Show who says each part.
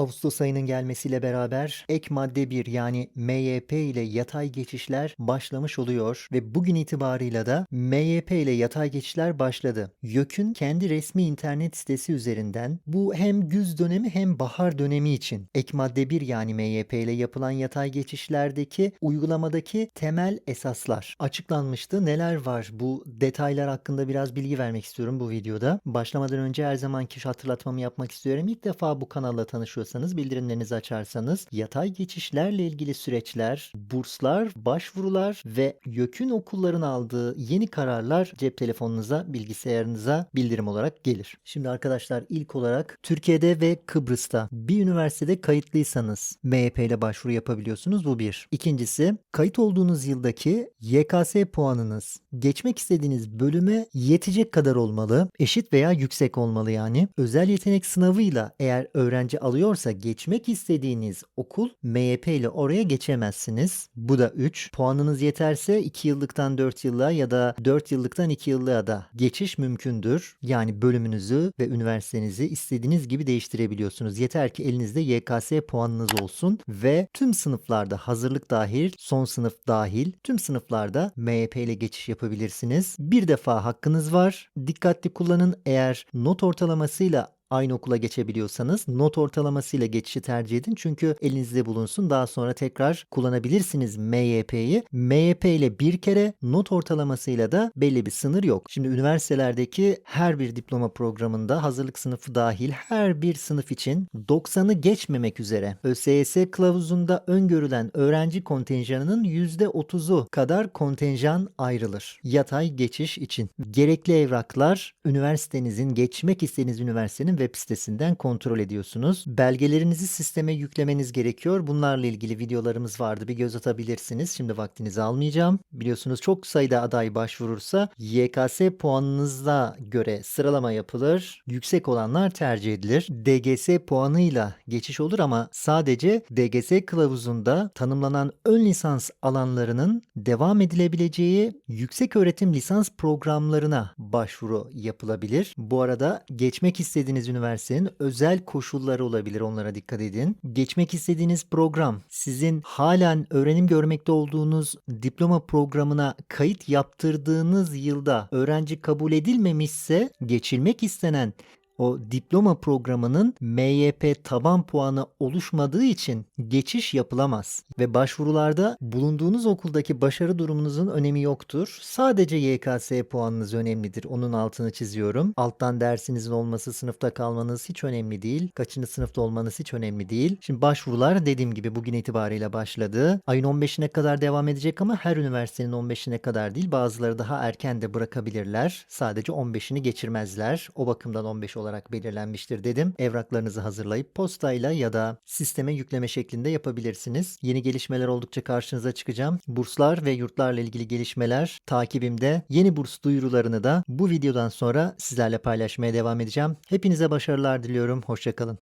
Speaker 1: Ağustos ayının gelmesiyle beraber ek madde 1 yani MYP ile yatay geçişler başlamış oluyor ve bugün itibarıyla da MYP ile yatay geçişler başladı. YÖK'ün kendi resmi internet sitesi üzerinden bu hem güz dönemi hem bahar dönemi için ek madde 1 yani MYP ile yapılan yatay geçişlerdeki uygulamadaki temel esaslar açıklanmıştı. Neler var bu detaylar hakkında biraz bilgi vermek istiyorum bu videoda. Başlamadan önce her zamanki hatırlatmamı yapmak istiyorum. İlk defa bu kanalla tanışıyorsanız bildirimlerinizi açarsanız yatay geçişlerle ilgili süreçler, burslar, başvurular ve YÖK'ün okulların aldığı yeni kararlar cep telefonunuza, bilgisayarınıza bildirim olarak gelir. Şimdi arkadaşlar ilk olarak Türkiye'de ve Kıbrıs'ta bir üniversitede kayıtlıysanız MYP ile başvuru yapabiliyorsunuz. Bu bir. İkincisi kayıt olduğunuz yıldaki YKS puanınız geçmek istediğiniz bölüme yetecek kadar olmalı. Eşit veya yüksek olmalı yani. Özel yetenek sınavıyla eğer öğrenci alıyorsa geçmek istediğiniz okul MYP ile oraya geçemezsiniz. Bu da 3. Puanınız yeterse 2 yıllıktan 4 yıllığa ya da 4 yıllıktan 2 yıllığa da geçiş mümkündür. Yani bölümünüzü ve üniversitenizi istediğiniz gibi değiştirebiliyorsunuz. Yeter ki elinizde YKS puanınız olsun ve tüm sınıflarda hazırlık dahil, son sınıf dahil tüm sınıflarda MYP ile geçiş yapabilirsiniz. Bir defa hakkınız var. Dikkatli kullanın. Eğer not ortalamasıyla aynı okula geçebiliyorsanız not ortalamasıyla geçişi tercih edin. Çünkü elinizde bulunsun. Daha sonra tekrar kullanabilirsiniz MYP'yi. MYP ile bir kere not ortalamasıyla da belli bir sınır yok. Şimdi üniversitelerdeki her bir diploma programında hazırlık sınıfı dahil her bir sınıf için 90'ı geçmemek üzere ÖSYS kılavuzunda öngörülen öğrenci kontenjanının %30'u kadar kontenjan ayrılır. Yatay geçiş için. Gerekli evraklar üniversitenizin geçmek istediğiniz üniversitenin web sitesinden kontrol ediyorsunuz. Belgelerinizi sisteme yüklemeniz gerekiyor. Bunlarla ilgili videolarımız vardı. Bir göz atabilirsiniz. Şimdi vaktinizi almayacağım. Biliyorsunuz çok sayıda aday başvurursa YKS puanınıza göre sıralama yapılır. Yüksek olanlar tercih edilir. DGS puanıyla geçiş olur ama sadece DGS kılavuzunda tanımlanan ön lisans alanlarının devam edilebileceği yüksek öğretim lisans programlarına başvuru yapılabilir. Bu arada geçmek istediğiniz üniversitenin özel koşulları olabilir. Onlara dikkat edin. Geçmek istediğiniz program sizin halen öğrenim görmekte olduğunuz diploma programına kayıt yaptırdığınız yılda öğrenci kabul edilmemişse geçilmek istenen o diploma programının MYP taban puanı oluşmadığı için geçiş yapılamaz ve başvurularda bulunduğunuz okuldaki başarı durumunuzun önemi yoktur. Sadece YKS puanınız önemlidir. Onun altını çiziyorum. Alttan dersinizin olması, sınıfta kalmanız hiç önemli değil. Kaçıncı sınıfta olmanız hiç önemli değil. Şimdi başvurular dediğim gibi bugün itibariyle başladı. Ayın 15'ine kadar devam edecek ama her üniversitenin 15'ine kadar değil. Bazıları daha erken de bırakabilirler. Sadece 15'ini geçirmezler. O bakımdan 15 olarak belirlenmiştir dedim. Evraklarınızı hazırlayıp postayla ya da sisteme yükleme şeklinde yapabilirsiniz. Yeni gelişmeler oldukça karşınıza çıkacağım. Burslar ve yurtlarla ilgili gelişmeler takibimde. Yeni burs duyurularını da bu videodan sonra sizlerle paylaşmaya devam edeceğim. Hepinize başarılar diliyorum. Hoşçakalın.